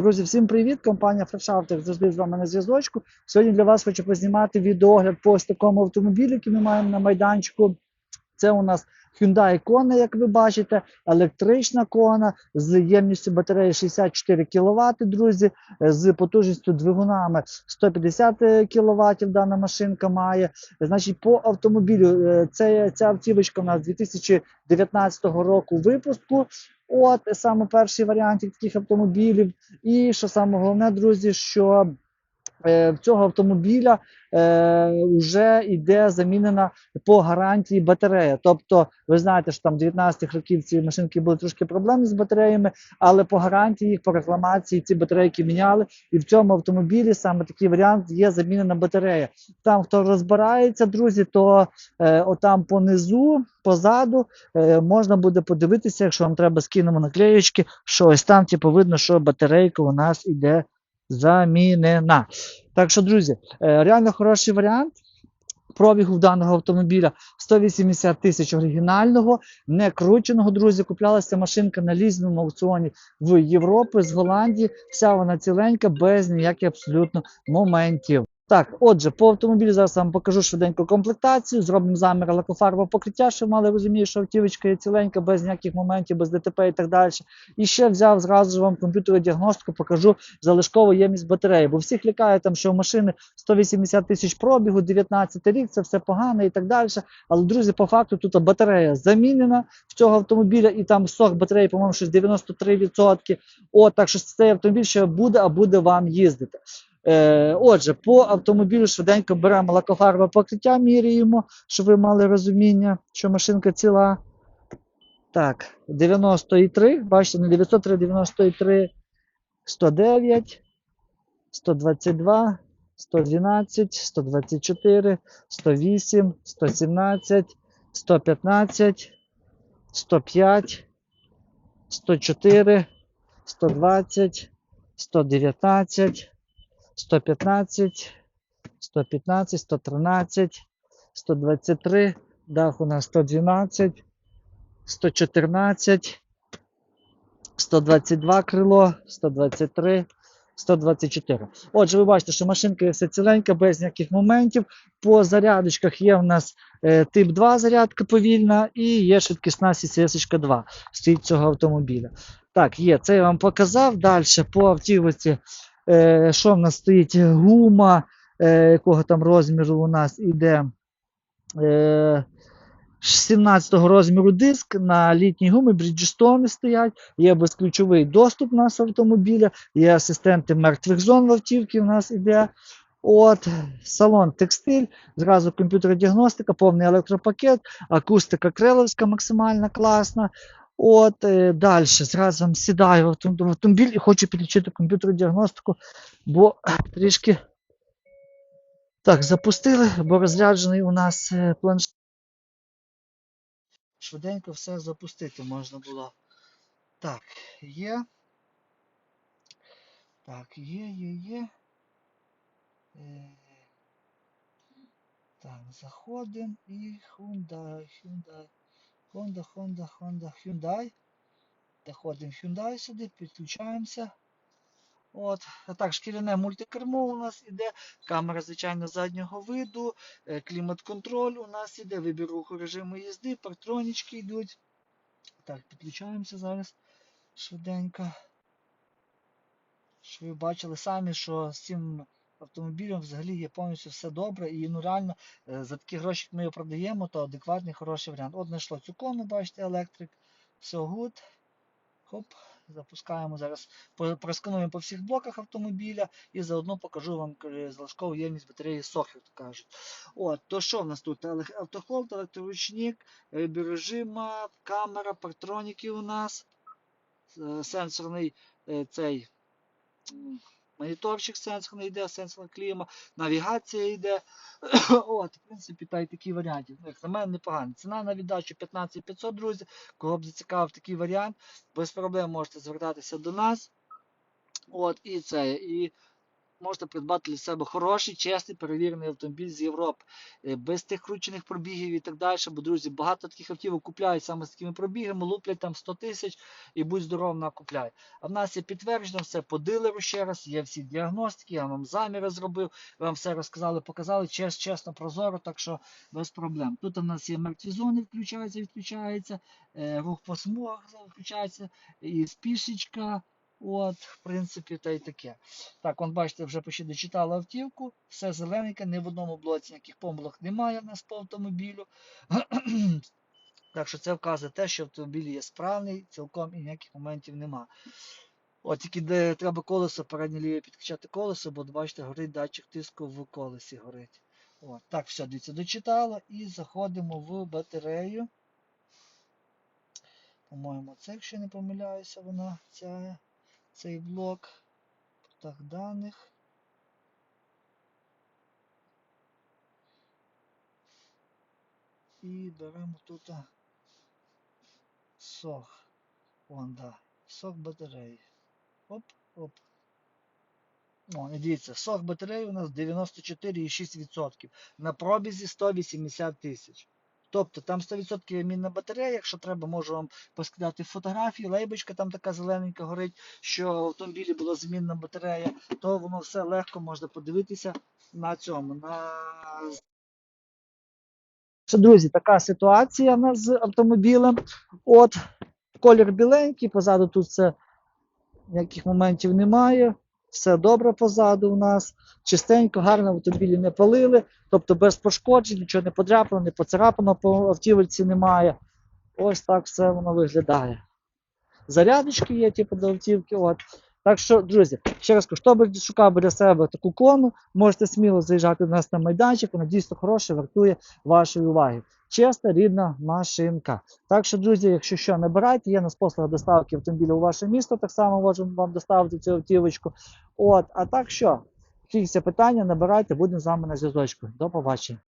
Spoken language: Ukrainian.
Друзі, всім привіт! Компанія Фрешафтер завжди з вами на зв'язочку. Сьогодні для вас хочу познімати відеогляд по ось такому автомобілю, який ми маємо на майданчику. Це у нас Hyundai Kona, як ви бачите, електрична Kona з ємністю батареї 64 кВт, друзі, з потужністю двигунами 150 кВт дана машинка має. Значить, по автомобілю е, це, ця автівочка у нас 2019 року випуску. От саме перший варіант таких автомобілів. І що саме головне, друзі, що в цього автомобіля е, вже йде замінена по гарантії батарея. Тобто, ви знаєте, що там 19 років ці машинки були трошки проблеми з батареями, але по гарантії їх, по рекламації ці батарейки міняли. І в цьому автомобілі саме такий варіант є замінена батарея. Там, хто розбирається, друзі, то е, отам понизу, позаду е, можна буде подивитися, якщо вам треба скинемо наклеєчки, що ось там, типу, видно, що батарейка у нас іде замінена. Так що, друзі, е, реально хороший варіант. Пробігу даного автомобіля 180 тисяч оригінального, не крученого, друзі. Куплялася машинка на лізному аукціоні в Європі з Голландії. Вся вона ціленька, без ніяких абсолютно моментів. Так, отже, по автомобілю зараз вам покажу швиденько комплектацію. Зробимо замір лакофарбового покриття, щоб мали розуміє, що автівочка є ціленька, без ніяких моментів, без ДТП і так далі. І ще взяв зразу вам комп'ютерну діагностику, покажу залишкову ємність батареї. Бо всіх лякає там, що в машини 180 тисяч пробігу, 19 рік, це все погано і так далі. Але, друзі, по факту тут батарея замінена в цього автомобіля, і там сок батареї, по-моєму, щось 93%. От, так що цей автомобіль ще буде, а буде вам їздити. Е, Отже, по автомобілю швиденько беремо лакофарбове покриття, міряємо, щоб ви мали розуміння, що машинка ціла. Так, 93, бачите, не 903, 93, 109, 122, 112, 124, 108, 117, 115, 105, 104, 120, 119, 115, 115, 113, 123, дах у нас 112, 114, 122 крило, 123, 124. Отже, ви бачите, що машинка є все ціленька, без ніяких моментів. По зарядочках є в нас е, тип 2 зарядка повільна і є швидкісна CCS 2 стоїть цього автомобіля. Так, є, це я вам показав. Далі по автівці Е, що в нас стоїть? Гума, е, якого там розміру у нас іде. Е, 17-го розміру диск на літній гумі Bridgestone стоять, є безключовий доступ у нас автомобіля, є асистенти мертвих зон в автівці у нас іде. От, Салон текстиль, зразу комп'ютер-діагностика, повний електропакет, акустика криловська максимально класна. От, е, далі, зразу сідаю в автомобіль і хочу підключити комп'ютерну діагностику, бо трішки так, запустили, бо розряджений у нас е, планшет. Швиденько все запустити можна було. Так, є. Так, є, є, є. Е, Так, заходимо і Hyundai, Hyundai. Honda, Honda, Honda, Hyundai. Заходимо Hyundai сюди, підключаємося. От, а так, шкіряне мультикермо у нас іде, камера, звичайно, заднього виду, е, клімат-контроль у нас іде, вибір руху режиму їзди, партронічки йдуть. Так, підключаємося зараз швиденько. Щоб ви бачили самі, що з цим автомобілем взагалі є повністю все добре. І ну реально е, за такі гроші, як ми його продаємо, то адекватний хороший варіант. От знайшло цю кону, бачите, електрик. Все гуд. Хоп, запускаємо зараз. Проскануємо по всіх блоках автомобіля і заодно покажу вам е, залишкову ємність батареї сох, як то кажуть. От, то що в нас тут? Автохолд, електроручник, вибір режима, камера, партроніки у нас, е, сенсорний цей м, моніторчик сенсорний йде, сенсорна кліма, навігація йде. От, в принципі, та й такі варіанти. Ну, Як на мене, непогано. Ціна на віддачу 15500, друзі. Кого б зацікавив такий варіант, без проблем можете звертатися до нас. От, і це. І можете придбати для себе хороший, чесний, перевірений автомобіль з Європи, е, без тих кручених пробігів і так далі. Бо, друзі, багато таких автівок купляють саме з такими пробігами, луплять там 100 тисяч і будь здоров накупляють. А в нас є підтверджено все по дилеру ще раз, є всі діагностики, я вам заміри зробив, вам все розказали, показали, чес, чесно, прозоро, так що без проблем. Тут у нас є мертві зони, включаються, відключаються, е, рух по смугах включається, і спішечка. От, в принципі, та й таке. Так, вон бачите, вже почти дочитали автівку, все зелененьке, ні в одному блоці ніяких помилок немає в нас по автомобілю. так що це вказує те, що автомобіль є справний, цілком і ніяких моментів нема. От тільки де треба колесо, переднє ліве підкачати колесо, бо бачите, горить датчик тиску в колесі горить. От, так, все, дивіться, дочитало і заходимо в батарею. По-моєму, це, якщо не помиляюся, вона ця, цей блок. Так, даних. І беремо тут а, сох. Вон, да. Сок батареї. Оп, оп. О, дивіться, сок батареї у нас 94,6%. На пробізі 180 тисяч. Тобто там 100% є мінна батарея, якщо треба, можу вам поскидати фотографії, лейбочка там така зелененька горить, що в автомобілі була змінна батарея, то воно все легко можна подивитися на цьому. на Що, друзі, така ситуація в нас з автомобілем. От, колір біленький, позаду тут все ніяких моментів немає. Все добре позаду у нас. Чистенько, гарно автомобілі не палили, тобто без пошкоджень, нічого не подряпано, не поцарапано по автівці немає. Ось так все воно виглядає. Зарядочки є, типу, до автівки. От. Так що, друзі, ще раз кажу, хто шукав для себе таку клону, можете сміло заїжджати до нас на майданчик, вона дійсно хороша, вартує вашої уваги. Чиста, рідна машинка. Так що, друзі, якщо що, набирайте, є на послуга доставки автомобіля у ваше місто, так само можемо вам доставити цю автівочку. От, а так що, якісь питання, набирайте, будемо з вами на зв'язочку. До побачення.